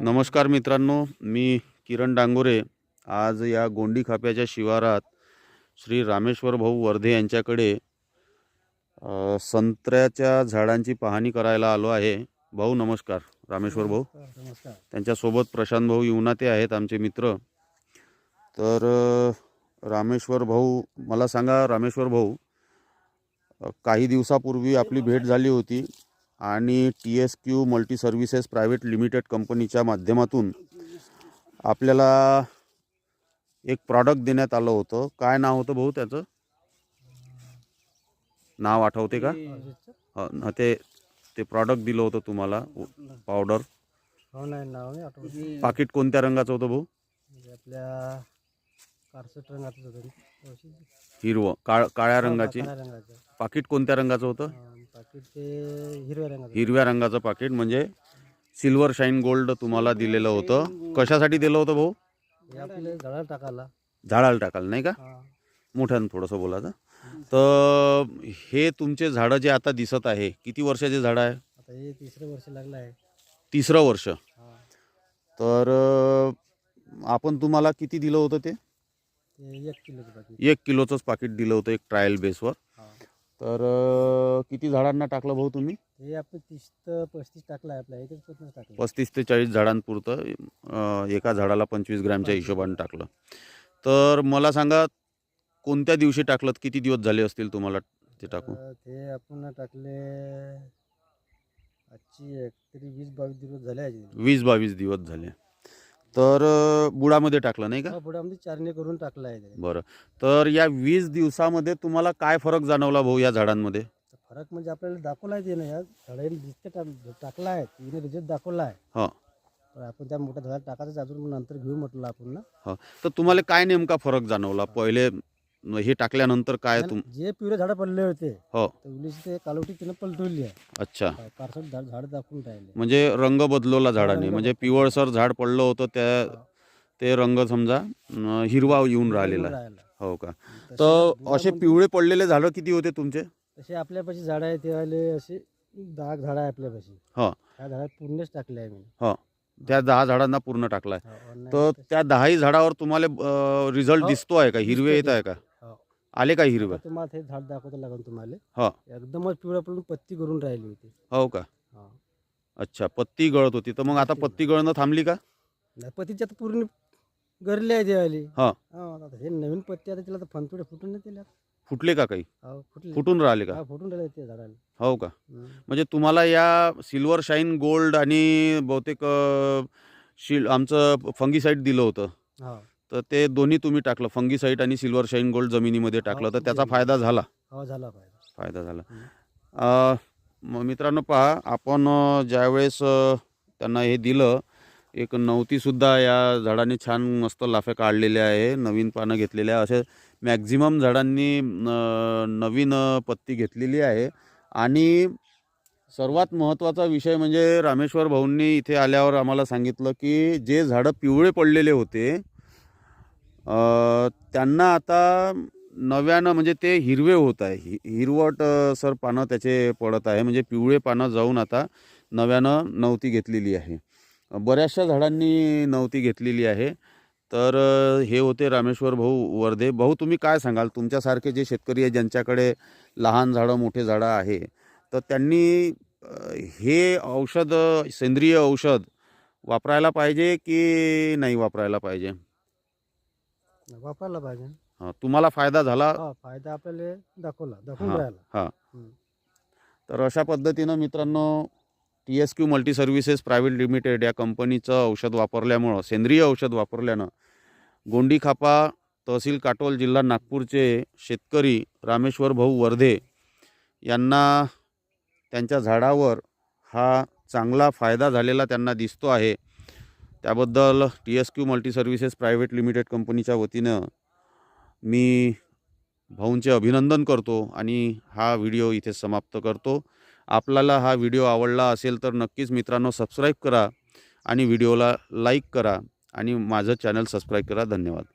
नमस्कार मित्रांनो मी किरण डांगोरे. आज या गोंडी खाप्याच्या शिवारात श्री रामेश्वर भाऊ वर्धे यांच्याकडे संत्र्याच्या झाडांची पाहणी करायला आलो आहे. भाऊ नमस्कार. रामेश्वर भाऊ. नमस्कार त्यांच्यासोबत प्रशांत भाऊ युवनाते आहेत आमचे मित्र. तर रामेश्वर भाऊ मला सांगा रामेश्वर भाऊ काही दिवसापूर्वी आपली भेट झाली होती. आणि T S Q multi services private limited कंपनीच्या माध्यमातून आपल्याला एक प्रॉडक्ट देण्यात आलं होतं. काय नाव होतं भाऊ त्याचं? नाव आठवते का? ह, न ते ते प्रॉडक्ट दिलं होतं तुम्हाला पावडर हो नाही नाव नाही आठवत. पाकिट कोणत्या रंगाचं होतं भाऊ? आपल्या कारसट रंगाचं होतं. औषध. हिरवं काळ काळ्या रंगाची. पाकिट कोणत्या रंगाचं होतं? पाकीट ते हिरव्या रंगाचं हिरव्या रंगाचं पाकिट म्हणजे सिल्वर शाईन गोल्ड तुम्हाला दिलेलं होतं. कशासाठी दिलं होतं भाऊ? हे आपले झाडाला टाकायला. झाडाला टाकाल नाही का? हा. मोठ्यानं थोडंसं बोलायचं. तर हे तुमचे झाडं जे आता दिसत आहे किती वर्षाचे झाडं आहे? आता हे तिसरं वर्ष लागलं आहे. तिसरं वर्ष. हा. तर अं, आपण तुम्हाला किती दिलं होतं ते? ते एक किलोचं पाकीट एक किलोचंच पाकिट दिलं होतं एक ट्रायल बेसवर तर अं, किती झाडांना टाकलं भाऊ तुम्ही? हे आपण तीस तर पस्तीस टाकलं आहे आपल्या एकच टाकलं. पस्तीस ते चाळीस झाडांपुरतं अं, एका झाडाला पंचवीस ग्रॅमच्या हिशोबाने टाकलं. तर मला सांगा कोणत्या दिवशी टाकलं किती दिवस झाले असतील तुम्हाला ते टाकून? तर ते आपण टाकले आजची एक तरी वीस बावीस दिवस झाले आहे वीस बावीस दिवस झाले. तर अं, बुडामध्ये टाकलं नाही का? हा, पुढे चारणे करून टाकलं आहे. बरं. तर या वीस दिवसामध्ये तुम्हाला काय फरक जाणवला भाऊ या झाडांमध्ये? तर फरक म्हणजे आपल्याला दाखवला आहे ते ना या झाडाने दिसते टाक टाकला आहे तिने रिझल्ट दाखवला आहे. हां. पण आपण त्या मोठ्या झाडात टाकायचं अजून नंतर घेऊ म्हटलं आपण ना. हां. तर तुम्हाला काय नेमका फरक जाणवला? पहिले न- हे टाकल्यानंतर काय तुम? जे पिवळे झाडं पडले होते हो. तर उलीची ते कालोटी तिनं पलटवली आहे. अच्छा. झाड झाड दाखवून राहिले. म्हणजे रंग बदलवला झाडाने. रंग म्हणजे पिवळसर झाड पडलं होतं त्या ते रंग समजा अं, हिरवा येऊन राहिलेला आहे. राहिला. हो का? तसे तर असे पण- पिवळे पडलेले झाडं किती होते तुमचे? तसे आपल्यापाशी झाडं आहे ते वाले असे दहा झाडं आहे आपल्यापाशी. हो. त्या झाडात पूर्णच टाकले आहे मी. हो. त्या दहा झाडांना पूर्ण टाकलाय. हो, online तर तसे- त्या दहाही झाडावर तुम्हाला रिझल्ट हो. दिसतो आहे का? हिरवे येत आहे का? हो. आले का हिरवे? आता तुम्हाला हे झाड दाखवतो लागून तुम्हाला. हो. एकदमच पिवळं पडून पत्ती करून राहिली होती. हो का? हा. अच्छा पत्ती गळत होती. तर मग आता पत्ती गळणं थांबली का? नाही पत्तीच्या तर पूर्ण गरली आहे देवाली हा. आता हे नवीन पत्ती आता तिला तर फनतुडे फुटून नाही दिल्या फुटले का काही? हो, फुटले. फुटून राहिले का? हा, फुटून राहिले ते झाडाला. हो का? हम्म. म्हणजे तुम्हाला या सिल्वर शाईन गोल्ड आणि बहुतेक अं, शिल आमचं फंगीसाईड दिलं होतं. हो. तर ते दोन्ही तुम्ही टाकलं. फंगीसाईड आणि सिल्वर शाईन गोल्ड जमिनीमध्ये टाकलं. तर त्याचा. फायदा झाला. हो झाला फायदा. झाला. हम्म. अं, म- मित्रांनो पहा आपण अं, ज्यावेळेस अं, त्यांना हे दिलं एक नवतीसुद्धा या झाडाने छान मस्त लाफ्या काढलेल्या आहे नवीन पानं घेतलेल्या आहे. असे मॅक्झिमम झाडांनी अं, नवीन अं, पत्ती घेतलेली आहे. आणि सर्वात महत्त्वाचा विषय म्हणजे रामेश्वर भाऊंनी इथे आल्यावर आम्हाला सांगितलं की जे झाडं पिवळे पडलेले होते त्यांना आता नव्यानं म्हणजे ते हिरवे होत आहे. हि हिरवट सर पानं त्याचे पडत आहे. म्हणजे पिवळे पानं जाऊन आता नव्यानं नवती घेतलेली आहे. बऱ्याचशा झाडांनी नवती घेतलेली आहे. तर हे होते रामेश्वर भाऊ वर्धे. भाऊ तुम्ही काय सांगाल? तुमच्यासारखे जे शेतकरी आहे ज्यांच्याकडे लहान झाडं मोठे झाडं आहे तर त्यांनी हे औषध सेंद्रिय औषध वापरायला पाहिजे की नाही वापरायला पाहिजे? वापरला पाहिजे हं, तुम्हाला फायदा झाला हा फायदा आपल्याला दाखवला दाखवून हा. राहिला हां हम्म. तर अशा पद्धतीनं मित्रांनो T S Q multi services private limited या कंपनीचं औषध वापरल्यामुळं सेंद्रिय औषध वापरल्यानं गोंडी खापा तहसील काटोल जिल्हा नागपूरचे शेतकरी रामेश्वर भाऊ वर्धे यांना त्यांच्या झाडावर हा चांगला फायदा झालेला त्यांना दिसतो आहे त्याबद्दल T S Q multi services private limited कंपनीच्या वतीनं मी भाऊंचे अभिनंदन करतो आणि हा व्हिडिओ इथे समाप्त करतो. आपल्याला हा व्हिडिओ आवडला असेल तर नक्कीच मित्रांनो सबस्क्राईब करा आणि व्हिडिओला लाईक करा आणि माझं चॅनल सबस्क्राईब करा. धन्यवाद.